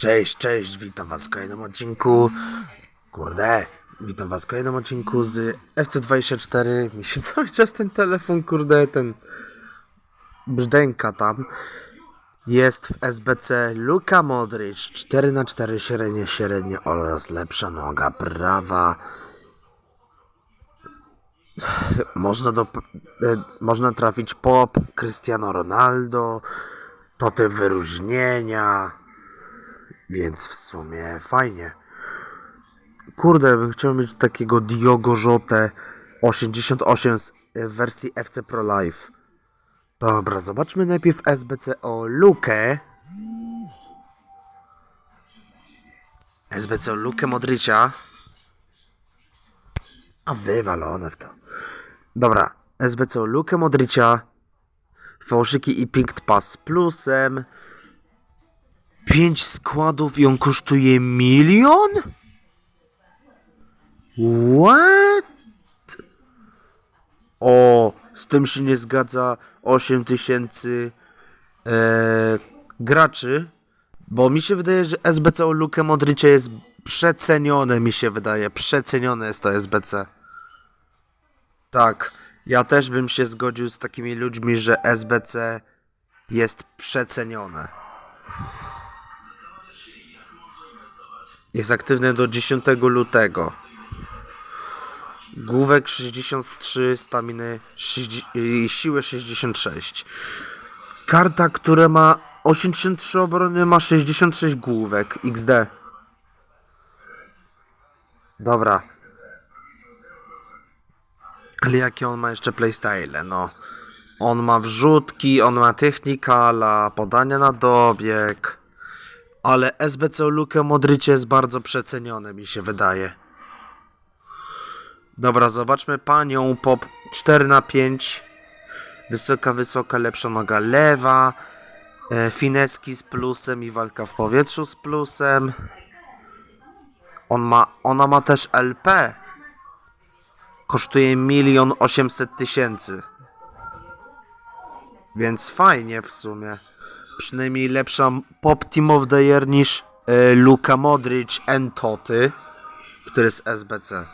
Cześć, cześć, witam was w kolejnym odcinku. Kurde, witam was w kolejnym odcinku z FC24. Mi się cały czas ten telefon, kurde, ten brzdęka tam. Jest w SBC Luka Modric 4 na 4 średnie, średnie oraz lepsza noga prawa. Można, do, e, można trafić pop, Cristiano Ronaldo, to te wyróżnienia. Więc w sumie fajnie. Kurde, bym chciał mieć takiego Diogo Jotę 88 z e, wersji FC Pro Life. Dobra, zobaczmy najpierw SBC o Lukę. SBC o Lukę Modricia. A wywalone w to. Dobra, SBC o Lukę Modricia. Fałszyki i Pink Pass z plusem. 5 składów on kosztuje milion? What? O, z tym się nie zgadza 8 tysięcy e, graczy, bo mi się wydaje, że SBC o Lukę Modricie jest przecenione, mi się wydaje, przecenione jest to SBC. Tak, ja też bym się zgodził z takimi ludźmi, że SBC jest przecenione. Jest aktywny do 10 lutego. Główek 63, staminy 60, i siłę 66. Karta, która ma 83 obrony, ma 66 główek. XD. Dobra. Ale jakie on ma jeszcze playstyle? No. On ma wrzutki, on ma technikala, podania na dobieg. Ale SBC o Lukę Modrycie jest bardzo przecenione, mi się wydaje. Dobra, zobaczmy panią Pop 4 na 5 Wysoka, wysoka, lepsza noga lewa. E, fineski z plusem i walka w powietrzu z plusem. On ma, ona ma też LP. Kosztuje milion osiemset tysięcy. Więc fajnie w sumie. Przynajmniej lepsza Pop Team of the Year niż e, Luka Modric and Toty, który jest SBC.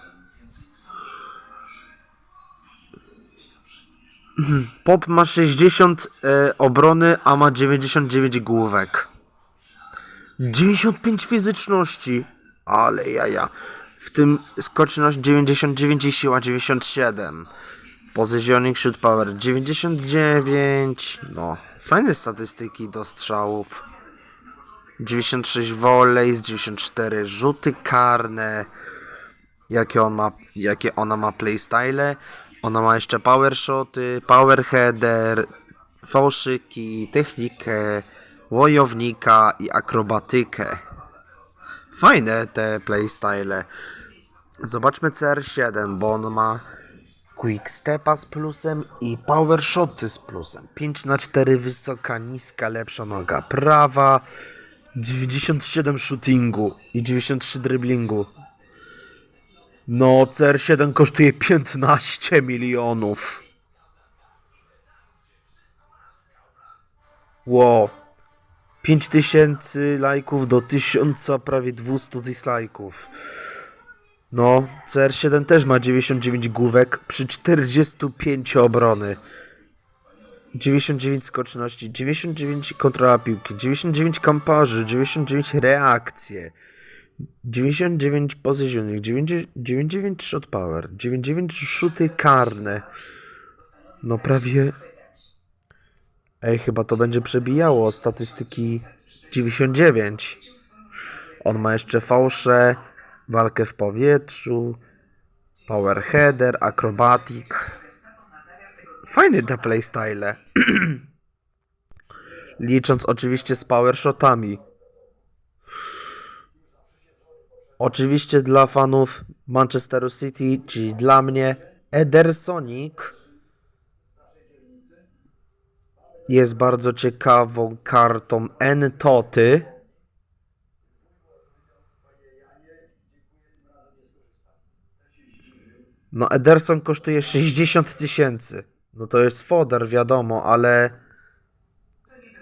Pop ma 60 e, obrony, a ma 99 główek. 95 fizyczności. Ale jaja. W tym skoczność 99 i siła 97. Positioning shoot power 99. No, fajne statystyki do strzałów. 96 volley, 94 rzuty karne. Jakie on ma, jakie ona ma playstyle. Ona ma jeszcze power shoty, power header, fałszyki, technikę, wojownika i akrobatykę. Fajne te playstyle. Zobaczmy CR7, bo on ma quick stepa z plusem i power shoty z plusem. 5 na 4 wysoka, niska, lepsza noga prawa, 97 shootingu i 93 driblingu. No, CR7 kosztuje 15 milionów. Wow. 5000 lajków do 1000 prawie 200 dislajków. No, CR7 też ma 99 główek przy 45 obrony. 99 skoczności, 99 kontrola piłki, 99 kamparzy, 99 reakcje, 99 positioning, 99 99 shot power, 99 rzuty karne. No prawie... Ej, chyba to będzie przebijało statystyki 99. On ma jeszcze fałsze, walkę w powietrzu, power header, acrobatic. Fajny te playstyle. Licząc oczywiście z power shotami. Oczywiście dla fanów Manchesteru City, czyli dla mnie, Edersonic jest bardzo ciekawą kartą N-Toty. No Ederson kosztuje 60 tysięcy. No to jest foder, wiadomo, ale...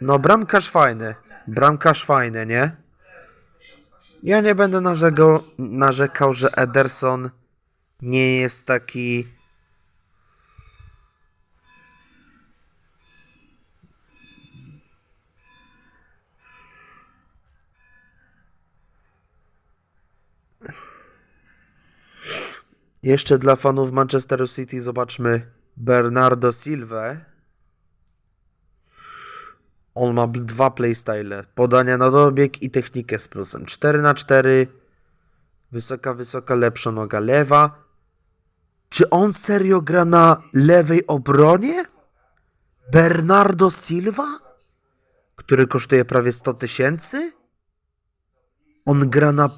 No bramkarz fajny. Bramkarz fajny, nie? Ja nie będę narzekał, narzekał, że Ederson nie jest taki. Jeszcze dla fanów Manchesteru City zobaczmy Bernardo Silva. On ma dwa playstyle. Podania na dobieg i technikę z plusem. 4 na 4 Wysoka, wysoka, lepsza noga lewa. Czy on serio gra na lewej obronie? Bernardo Silva? Który kosztuje prawie 100 tysięcy? On gra na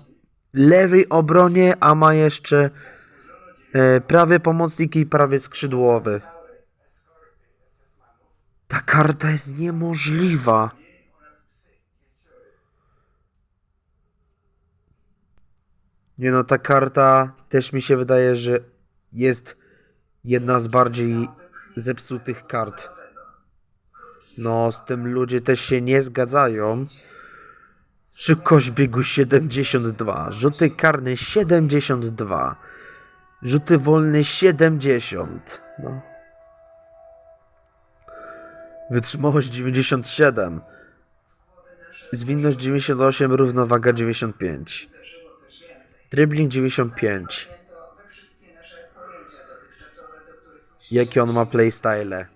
lewej obronie, a ma jeszcze e, prawie pomocnik i prawie skrzydłowy. Ta karta jest niemożliwa. Nie no, ta karta też mi się wydaje, że jest jedna z bardziej zepsutych kart. No, z tym ludzie też się nie zgadzają. Szybkość biegu 72, rzuty karne 72, rzuty wolne 70. No. Wytrzymałość 97. Zwinność 98, równowaga 95. Dribbling 95. Jakie on ma playstyle?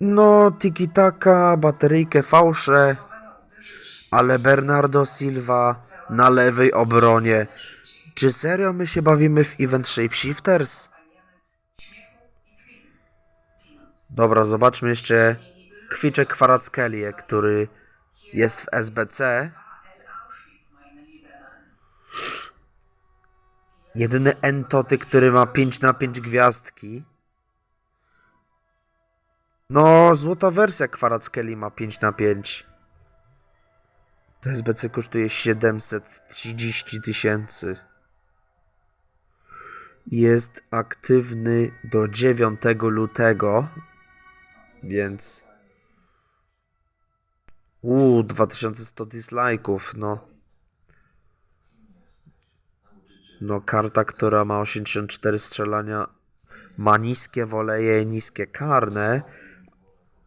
No, tiki-taka, bateryjkę, fałsze, ale Bernardo Silva na lewej obronie. Czy serio my się bawimy w Event Shapeshifters? Dobra, zobaczmy jeszcze Kwiczek Kwarackelie, który jest w SBC. Jedyny Entoty, który ma 5 na 5 gwiazdki. No, złota wersja Kwarackelie ma 5 na 5. To SBC kosztuje 730 tysięcy. Jest aktywny do 9 lutego, więc... Uuu, 2100 dislike'ów, no. No, karta, która ma 84 strzelania, ma niskie woleje, niskie karne.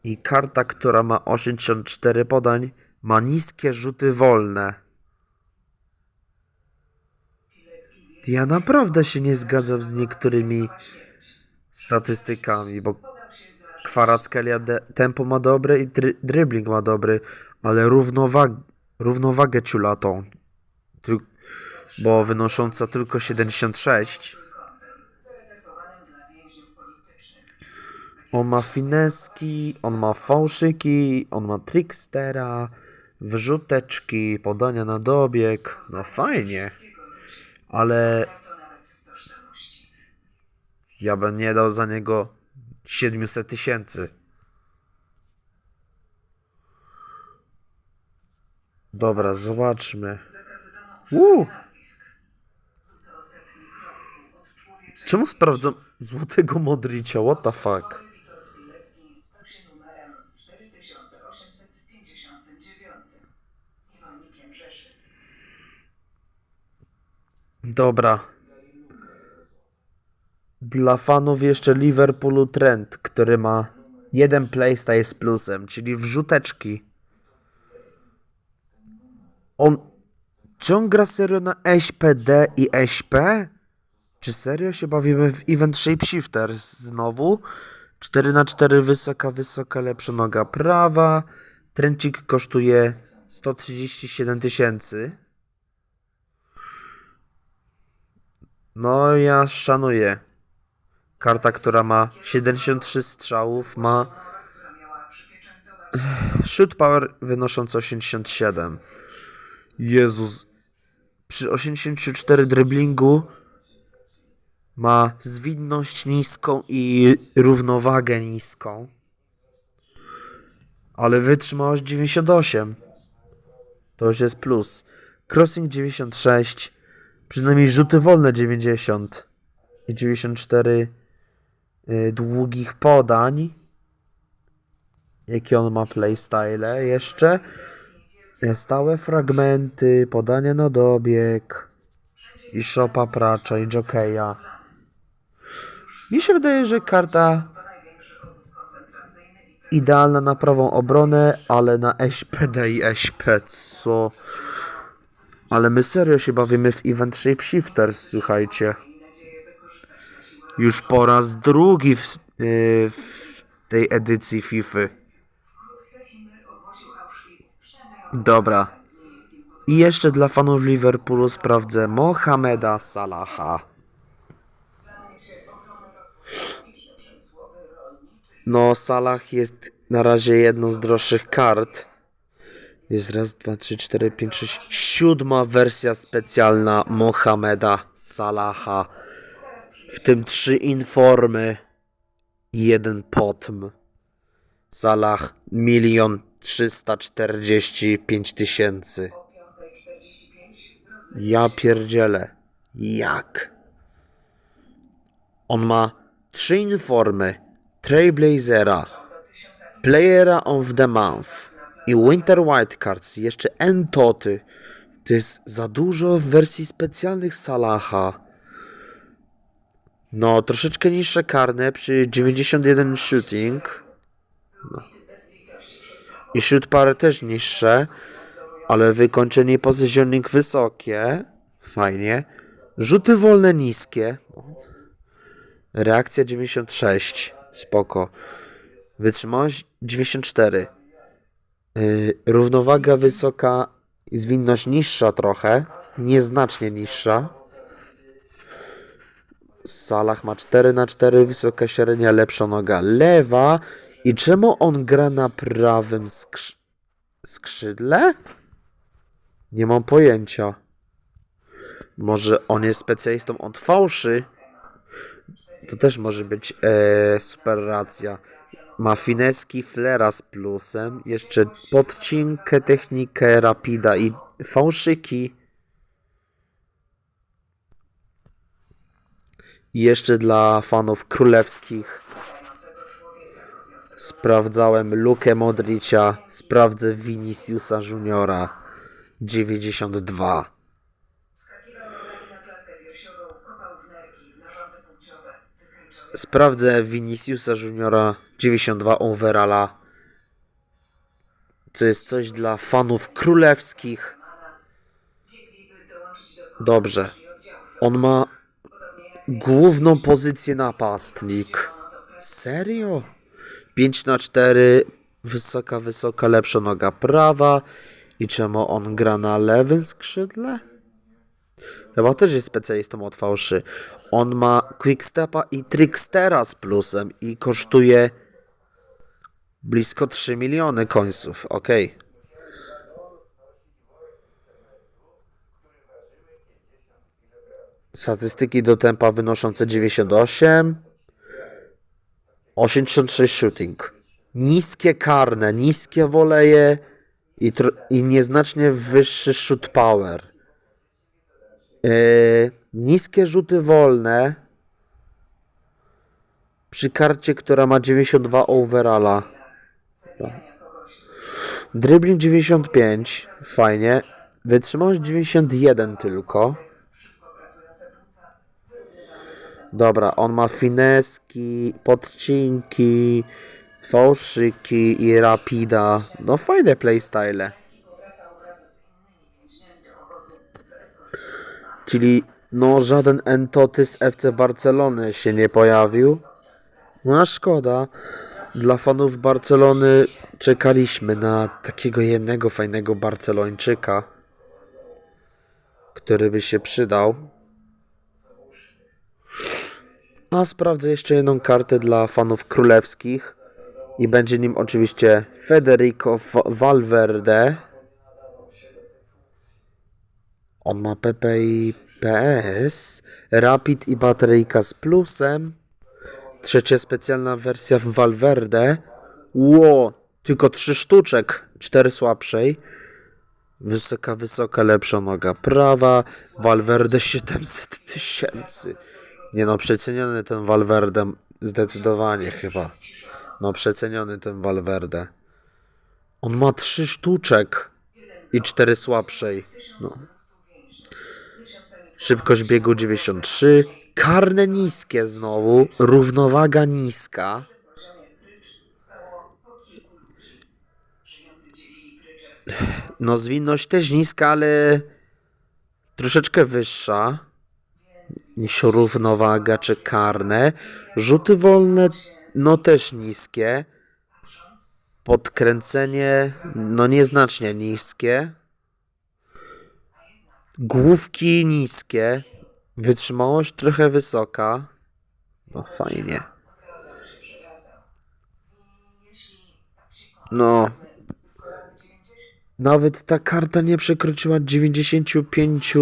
I karta, która ma 84 podań, ma niskie rzuty wolne. Ja naprawdę się nie zgadzam z niektórymi statystykami, bo Kwarackelia tempo ma dobre i dry- dribbling ma dobry, ale równowag- równowagę ciulatą, Tyl- bo wynosząca tylko 76. On ma fineski, on ma fałszyki, on ma trickstera, wrzuteczki, podania na dobieg. No fajnie, ale ja bym nie dał za niego 700 tysięcy. Dobra, zobaczmy. Uuu. Czemu sprawdzam złotego Modricia? What the fuck? Dobra. Dla fanów jeszcze Liverpoolu Trent, który ma jeden playstyle z plusem, czyli wrzuteczki. On... Czy on gra serio na SPD i SP? Czy serio się bawimy w Event Shapeshifter znowu? 4 na 4 wysoka, wysoka, lepsza noga prawa. Trencik kosztuje 137 tysięcy. No ja szanuję. Karta, która ma 73 strzałów, ma shoot power wynoszący 87. Jezus. Przy 84 driblingu ma zwinność niską i równowagę niską. Ale wytrzymałość 98. To już jest plus. Crossing 96. Przynajmniej rzuty wolne 90. I 94 y, długich podań. Jakie on ma playstyle jeszcze? stałe fragmenty, podania na dobieg i szopa pracza i jokeja. Mi się wydaje, że karta idealna na prawą obronę, ale na SPD i SP, co... Ale my serio się bawimy w Event Shapeshifters, słuchajcie. Już po raz drugi w, yy, w tej edycji FIFA. Dobra. I jeszcze dla fanów Liverpoolu sprawdzę Mohameda Salaha. No, Salah jest na razie jedną z droższych kart. Jest raz, dwa, trzy, cztery, pięć, sześć. Siódma wersja specjalna Mohameda Salaha. W tym trzy informy i jeden potm. Salah milion trzysta czterdzieści pięć tysięcy. Ja pierdzielę. Jak? On ma trzy informy. Trailblazera, Playera of the Month i Winter White Cards. Jeszcze Entoty. To jest za dużo wersji specjalnych Salaha. No, troszeczkę niższe karne przy 91 shooting. No. I shoot power też niższe, ale wykończenie positioning wysokie. Fajnie. Rzuty wolne niskie. Reakcja 96. Spoko. Wytrzymałość 94. Yy, równowaga wysoka zwinność niższa trochę. Nieznacznie niższa. Salah ma 4 na 4 wysoka średnia, lepsza noga lewa. I czemu on gra na prawym skrz skrzydle? Nie mam pojęcia. Może on jest specjalistą od fałszy? To też może być e, super racja. Ma fineski flera z plusem, jeszcze podcinkę, technikę rapida i fałszyki. I jeszcze dla fanów królewskich sprawdzałem Lukę Modricia, sprawdzę Viniciusa Juniora 92. Sprawdzę Viniciusa Juniora 92 overalla. To jest coś dla fanów królewskich. Dobrze. On ma główną pozycję napastnik. Serio? 5 na 4 wysoka, wysoka, lepsza noga prawa. I czemu on gra na lewym skrzydle? Chyba też jest specjalistą od fałszy. On ma Quickstepa i Trickstera z plusem i kosztuje blisko 3 miliony końców. Okej. Statystyki do tempa wynoszące 98. 86 shooting. Niskie karne, niskie woleje i, i nieznacznie wyższy shoot power. Yy, niskie rzuty wolne przy karcie, która ma 92 overalla. Dribbling 95, fajnie. Wytrzymałość 91 tylko. Dobra, on ma fineski, podcinki, fałszyki i rapida. No fajne playstyle. Czyli no żaden Entoty z FC Barcelony się nie pojawił. No szkoda. Dla fanów Barcelony czekaliśmy na takiego jednego fajnego Barcelończyka, który by się przydał. A sprawdzę jeszcze jedną kartę dla fanów królewskich. I będzie nim oczywiście Federico Valverde. On ma PP i PS, Rapid i bateryjka z plusem. Trzecia specjalna wersja w Valverde. Ło, tylko trzy sztuczek, cztery słabszej. Wysoka, wysoka, lepsza noga prawa. Valverde 700 tysięcy. Nie no, przeceniony ten Valverde zdecydowanie chyba. No, przeceniony ten Valverde. On ma trzy sztuczek. i 4 słabszej. No. Szybkość biegu 93. Karne niskie znowu. Równowaga niska. No zwinność też niska, ale troszeczkę wyższa niż równowaga czy karne. Rzuty wolne no też niskie. Podkręcenie no nieznacznie niskie. Główki niskie. Wytrzymałość trochę wysoka. No fajnie. No. 100 razy 90, Nawet ta karta nie przekroczyła 95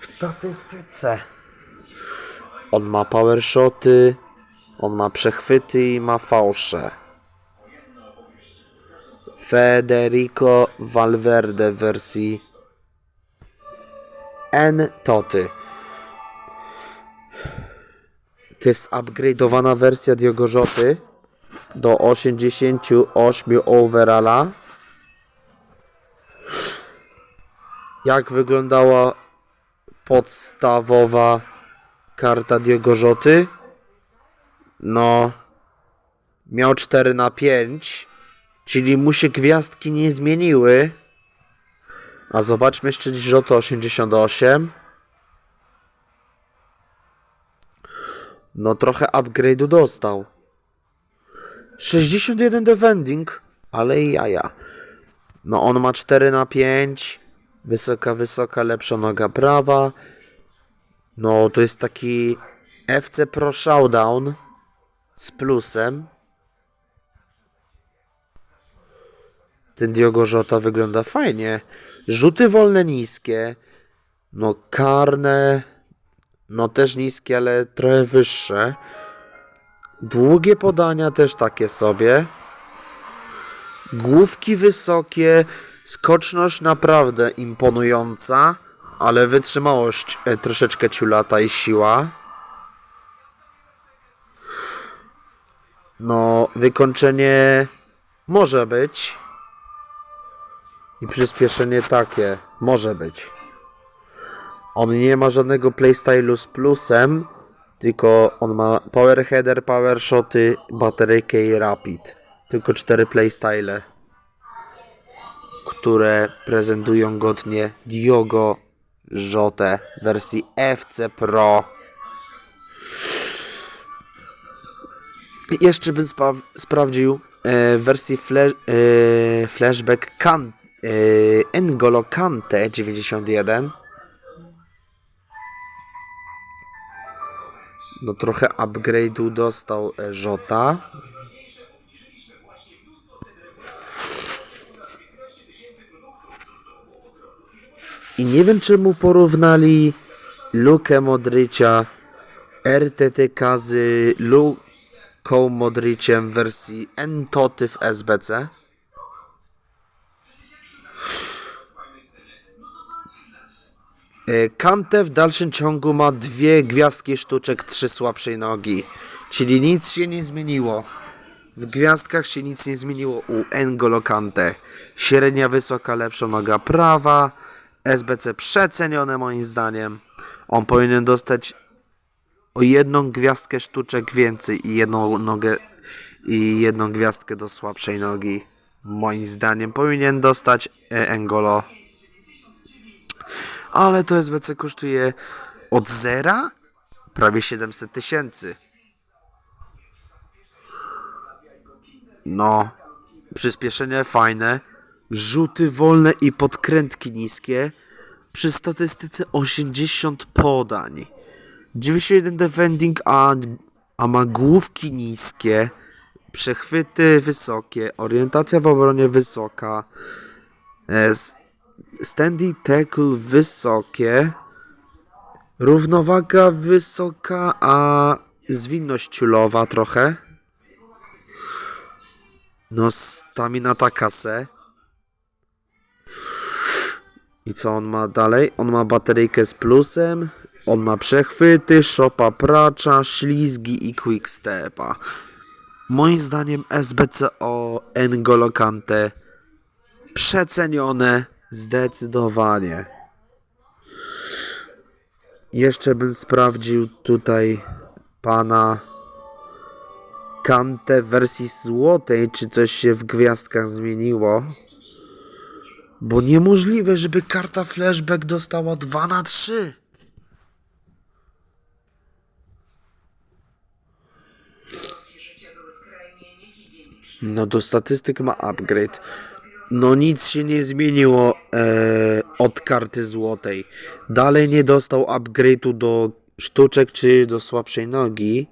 w statystyce. On ma power shoty, on ma przechwyty i ma fałsze. Federico Valverde w wersji N Toty. To jest upgrade'owana wersja Diogo Rzoty do 88 overalla. jak wyglądała podstawowa karta Diogo Rzoty. No, miał 4 na 5, czyli mu się gwiazdki nie zmieniły. A zobaczmy jeszcze Rzoto 88. No trochę upgrade'u dostał. 61 defending, ale i jaja. No on ma 4 na 5. Wysoka, wysoka, lepsza noga prawa. No to jest taki FC Pro Showdown z plusem. Ten Diogo Jota wygląda fajnie. Rzuty wolne niskie. No karne. No też niskie, ale trochę wyższe. Długie podania też takie sobie. Główki wysokie, skoczność naprawdę imponująca, ale wytrzymałość e, troszeczkę ciulata i siła. No, wykończenie może być. I przyspieszenie takie może być. On nie ma żadnego playstylu z plusem, tylko on ma power header, power shoty, bateryjkę i rapid. Tylko cztery playstyle, które prezentują godnie Diogo Jotę w wersji FC Pro. Jeszcze bym sprawdził e, w wersji e, Flashback kan- e, N'Golo Kante 91. No trochę upgrade'u dostał e, Jota. I nie wiem czemu porównali Lukę Modrycia RTTK z Luką Modriciem w wersji N-Toty w SBC. Kante w dalszym ciągu ma dwie gwiazdki sztuczek, trzy słabszej nogi. Czyli nic się nie zmieniło. W gwiazdkach się nic nie zmieniło u N'Golo Kante. Średnia, wysoka, lepsza noga prawa. SBC przecenione moim zdaniem. On powinien dostać o jedną gwiazdkę sztuczek więcej i jedną nogę i jedną gwiazdkę do słabszej nogi. Moim zdaniem powinien dostać e, N'Golo. Ale to SBC kosztuje od zera prawie 700 tysięcy. No, przyspieszenie fajne, rzuty wolne i podkrętki niskie. Przy statystyce 80 podań. 91 defending, a, a ma główki niskie. Przechwyty wysokie, orientacja w obronie wysoka. Standing tackle wysokie. Równowaga wysoka, a zwinność ciulowa trochę. No, stamina takase. I co on ma dalej? On ma bateryjkę z plusem. On ma przechwyty, szopa pracza, ślizgi i quickstepa. Moim zdaniem SBCO N'Golo Kante Przecenione zdecydowanie. Jeszcze bym sprawdził tutaj pana Kantę w wersji złotej, czy coś się w gwiazdkach zmieniło. Bo niemożliwe, żeby karta flashback dostała 2 na 3. Środki życia były skrajnie niehigieniczne. No do statystyk ma upgrade. No nic się nie zmieniło e, od karty złotej. Dalej nie dostał upgrade'u do sztuczek czy do słabszej nogi.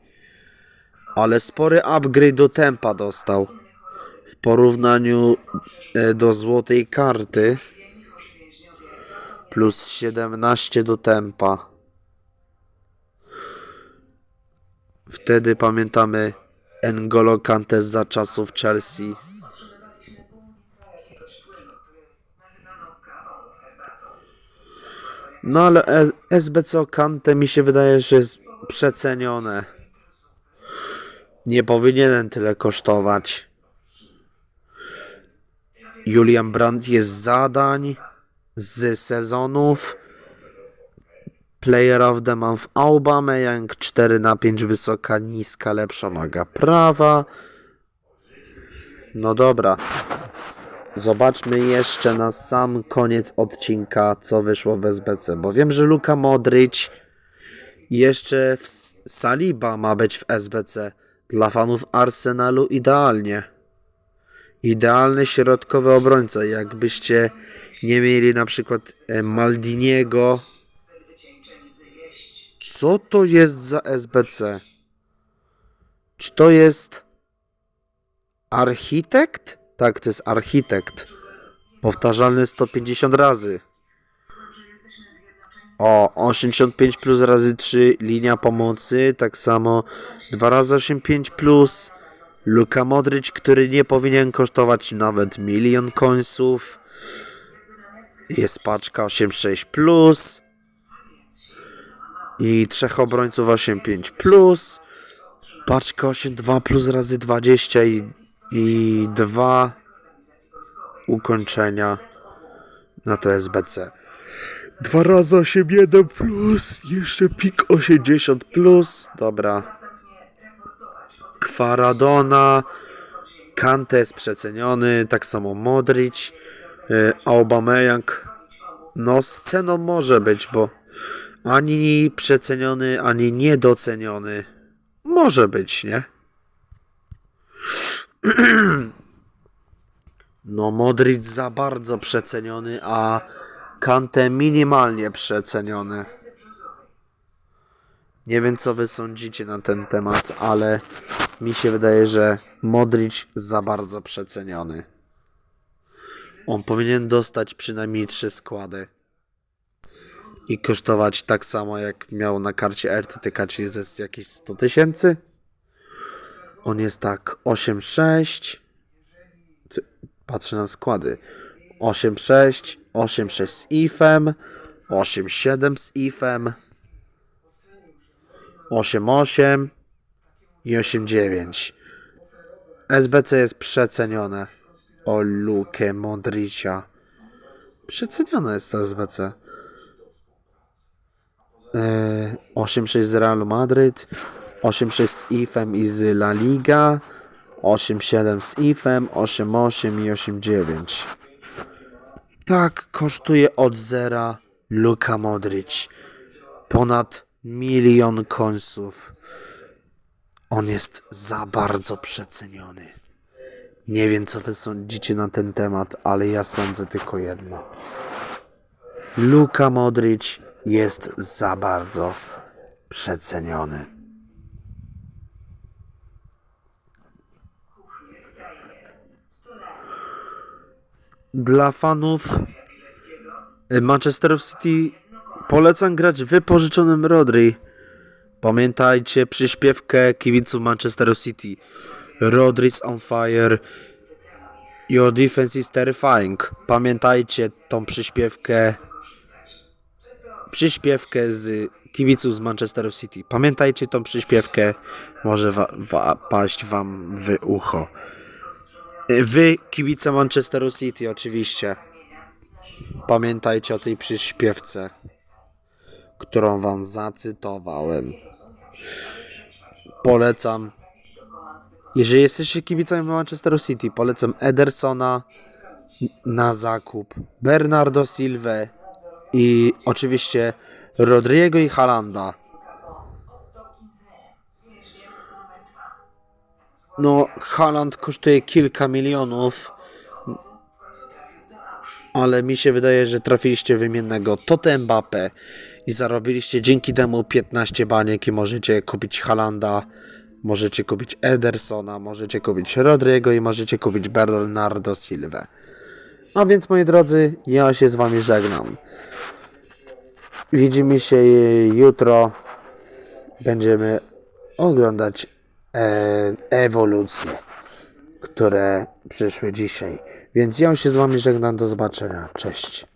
Ale spory upgrade do tempa dostał. W porównaniu e, do złotej karty. Plus 17 do tempa. Wtedy pamiętamy N'Golo Kante za czasów Chelsea. No ale SBC Kante mi się wydaje, że jest przecenione. Nie powinienem tyle kosztować. Julian Brandt jest z zadań, z sezonów. Player of the Month Aubameyang 4 na 5 wysoka, niska, lepsza noga prawa. No dobra. Zobaczmy jeszcze na sam koniec odcinka, co wyszło w SBC, bo wiem, że Luka Modric jeszcze w Saliba ma być w SBC. Dla fanów Arsenalu idealnie. Idealny środkowy obrońca. Jakbyście nie mieli na przykład e, Maldiniego. Co to jest za SBC? Czy to jest architekt? Tak, to jest architekt. Powtarzalny 150 razy. O, 85 plus razy 3 linia pomocy, tak samo 2 razy 85 plus Luka Modric, który nie powinien kosztować nawet milion końców. Jest paczka 86 plus i trzech obrońców 85 plus. Paczka 82 plus razy 20 i, i dwa ukończenia na to SBC. 2 razy 81 plus, jeszcze pik 80 plus, dobra. Kwaradona, Kante jest przeceniony, tak samo Modric, y, Aubameyang. No z ceną może być, bo ani przeceniony, ani niedoceniony. Może być, nie? No Modric za bardzo przeceniony, a Kante minimalnie przeceniony. Nie wiem, co wy sądzicie na ten temat, ale mi się wydaje, że Modric za bardzo przeceniony. On powinien dostać przynajmniej trzy składy. I kosztować tak samo, jak miał na karcie RTTK, czyli ze jakieś 100 tysięcy. On jest tak 8,6. Ty- Patrzę na składy. 8,6, 8,6 z IFem, 8,7 z IFem. 8,8 i 8,9. SBC jest przecenione. O Lukę Modricia. Przecenione jest to SBC. Eee, 8,6 z Realu Madryt. 8,6 z IFem i z La Liga. 8,7 z IFem. 8,8 i 8,9. Tak kosztuje od zera Luka Modric ponad milion końców. On jest za bardzo przeceniony. Nie wiem, co wy sądzicie na ten temat, ale ja sądzę tylko jedno. Luka Modric jest za bardzo przeceniony. Dla fanów y, Manchester City polecam grać wypożyczonym Rodri. Pamiętajcie przyśpiewkę kibiców Manchester City. Rodri's on fire. Your defense is terrifying. Pamiętajcie tą przyśpiewkę. Przyśpiewkę z kibiców z Manchester City. Pamiętajcie tą przyśpiewkę. Może wa- wa- paść wam w ucho. Wy, kibice Manchesteru City, oczywiście. Pamiętajcie o tej przyśpiewce, którą wam zacytowałem. Polecam. Jeżeli jesteście kibicami Manchesteru City, polecam Edersona na zakup, Bernardo Silva i oczywiście Rodrigo i Halanda. No, Haaland kosztuje kilka milionów, ale mi się wydaje, że trafiliście wymiennego Tote Mbappe i zarobiliście dzięki temu 15 baniek i możecie kupić Halanda, możecie kupić Edersona, możecie kupić Rodrigo i możecie kupić Bernardo Silva. A więc moi drodzy, ja się z wami żegnam. Widzimy się jutro. Będziemy oglądać e, ewolucje, które przyszły dzisiaj. Więc ja się z wami żegnam. Do zobaczenia. Cześć.